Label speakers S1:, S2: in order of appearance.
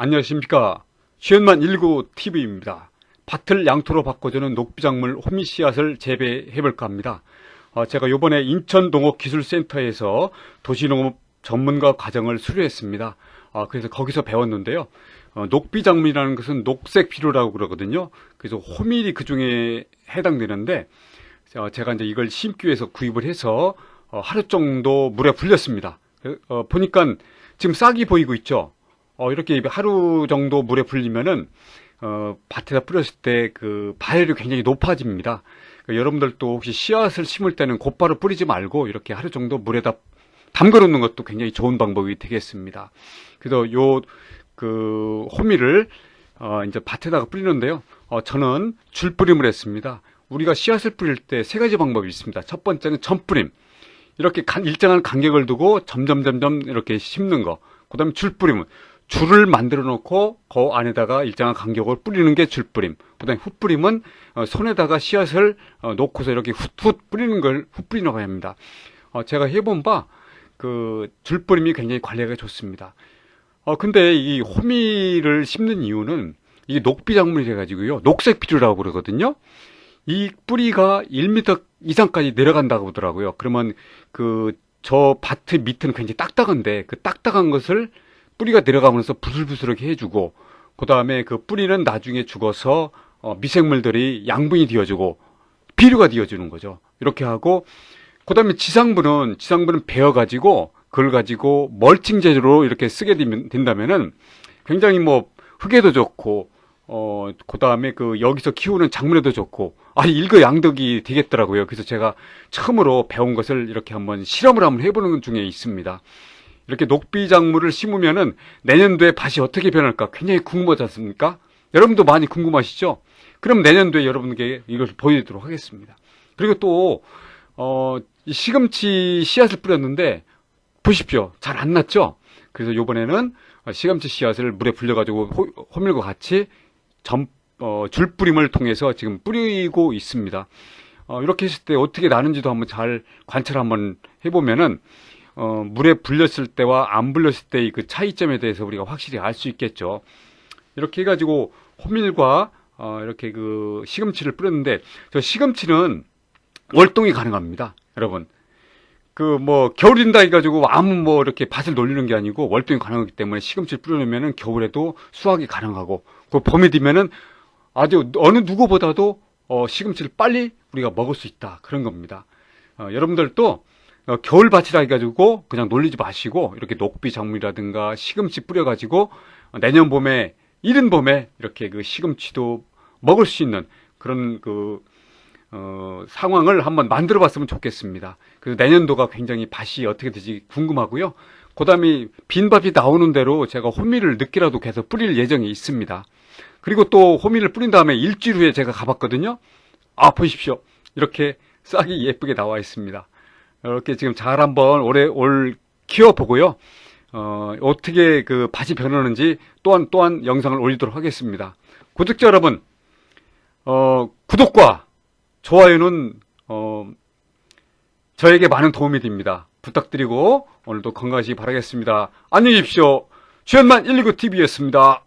S1: 안녕하십니까. 시연만 19TV입니다. 밭을 양토로 바꿔주는 녹비작물 호미 씨앗을 재배해볼까 합니다. 어, 제가 요번에 인천농업기술센터에서 도시농업 전문가 과정을 수료했습니다. 아, 그래서 거기서 배웠는데요. 어, 녹비작물이라는 것은 녹색 비료라고 그러거든요. 그래서 호밀이 그 중에 해당되는데, 어, 제가 이제 이걸 심기 위해서 구입을 해서 어, 하루 정도 물에 불렸습니다. 어, 보니까 지금 싹이 보이고 있죠. 어, 이렇게 하루 정도 물에 불리면은 어, 밭에다 뿌렸을 때 그 발열이 굉장히 높아집니다. 그러니까 여러분들도 혹시 씨앗을 심을 때는 곧바로 뿌리지 말고 이렇게 하루 정도 물에다 담궈 놓는 것도 굉장히 좋은 방법이 되겠습니다. 그래서 요 그 호미를 어, 이제 밭에다가 뿌리는데요. 어, 저는 줄 뿌림을 했습니다. 우리가 씨앗을 뿌릴 때 세 가지 방법이 있습니다. 첫 번째는 전뿌림. 이렇게 간- 일정한 간격을 두고 점점 점점 이렇게 심는 거. 그 다음에 줄 뿌림은 줄을 만들어 놓고 그 안에다가 일정한 간격을 뿌리는 게 줄 뿌림. 그다음에 후 뿌림은 어, 손에다가 씨앗을 어, 놓고서 이렇게 훗훗 뿌리는 걸후 뿌리라고 합니다. 어, 제가 해본 바 그 줄 뿌림이 굉장히 관리가 좋습니다. 어 근데 이 호미를 심는 이유는 이게 녹비 작물이라 가지고요. 녹색 비료라고 그러거든요. 이 뿌리가 1m 이상까지 내려간다고 하더라고요. 그러면 그 저 밭의 밑은 굉장히 딱딱한데 그 딱딱한 것을 뿌리가 내려가면서 부슬부슬하게 해주고 그 다음에 그 뿌리는 나중에 죽어서 어, 미생물들이 양분이 되어주고 비료가 되어주는 거죠. 이렇게 하고 그 다음에 지상부는 지상부는 베어가지고 그걸 가지고 멀칭 재료로 이렇게 쓰게 된다면은 굉장히 뭐 흙에도 좋고 어, 그 다음에 그 여기서 키우는 작물에도 좋고 아 일거양득이 되겠더라고요. 그래서 제가 처음으로 배운 것을 이렇게 한번 실험을 한번 해보는 것 중에 있습니다. 이렇게 녹비 작물을 심으면은 내년도에 밭이 어떻게 변할까 굉장히 궁금하지 않습니까? 여러분도 많이 궁금하시죠? 그럼 내년도에 여러분께 이걸 보여드리도록 하겠습니다. 그리고 또, 어, 이 시금치 씨앗을 뿌렸는데, 보십시오. 잘 안 났죠? 그래서 요번에는 시금치 씨앗을 물에 불려가지고 호, 호밀과 같이 점, 어, 줄 뿌림을 통해서 지금 뿌리고 있습니다. 어, 이렇게 했을 때 어떻게 나는지도 한번 잘 관찰 한번 해보면은, 어, 물에 불렸을 때와 안 불렸을 때의 그 차이점에 대해서 우리가 확실히 알 수 있겠죠. 이렇게 해가지고 호밀과 어, 이렇게 그 시금치를 뿌렸는데 저 시금치는 월동이 가능합니다, 여러분. 그 뭐 겨울인다 해가지고 아무 뭐 이렇게 밭을 놀리는 게 아니고 월동이 가능하기 때문에 시금치를 뿌려놓으면은 겨울에도 수확이 가능하고 그 봄에 되면은 아주 어느 누구보다도 어, 시금치를 빨리 우리가 먹을 수 있다 그런 겁니다. 어, 여러분들도 어, 겨울밭이라 해가지고 그냥 놀리지 마시고 이렇게 녹비 작물이라든가 시금치 뿌려가지고 어, 내년 봄에 이른 봄에 이렇게 그 시금치도 먹을 수 있는 그런 그 어, 상황을 한번 만들어 봤으면 좋겠습니다. 그래서 내년도가 굉장히 밭이 어떻게 될지 궁금하고요. 그 다음에 빈밭이 나오는 대로 제가 호미를 늦게라도 계속 뿌릴 예정이 있습니다. 그리고 또 호미를 뿌린 다음에 일주일 후에 제가 가봤거든요. 아, 보십시오. 이렇게 싹이 예쁘게 나와 있습니다. 이렇게 지금 잘 한번 올해 올 키워보고요. 어, 어떻게 그 밭이 변하는지 또한 또한 영상을 올리도록 하겠습니다. 구독자 여러분, 어, 구독과 좋아요는 어, 저에게 많은 도움이 됩니다. 부탁드리고 오늘도 건강하시기 바라겠습니다. 안녕히 계십시오. 주연만 119TV였습니다.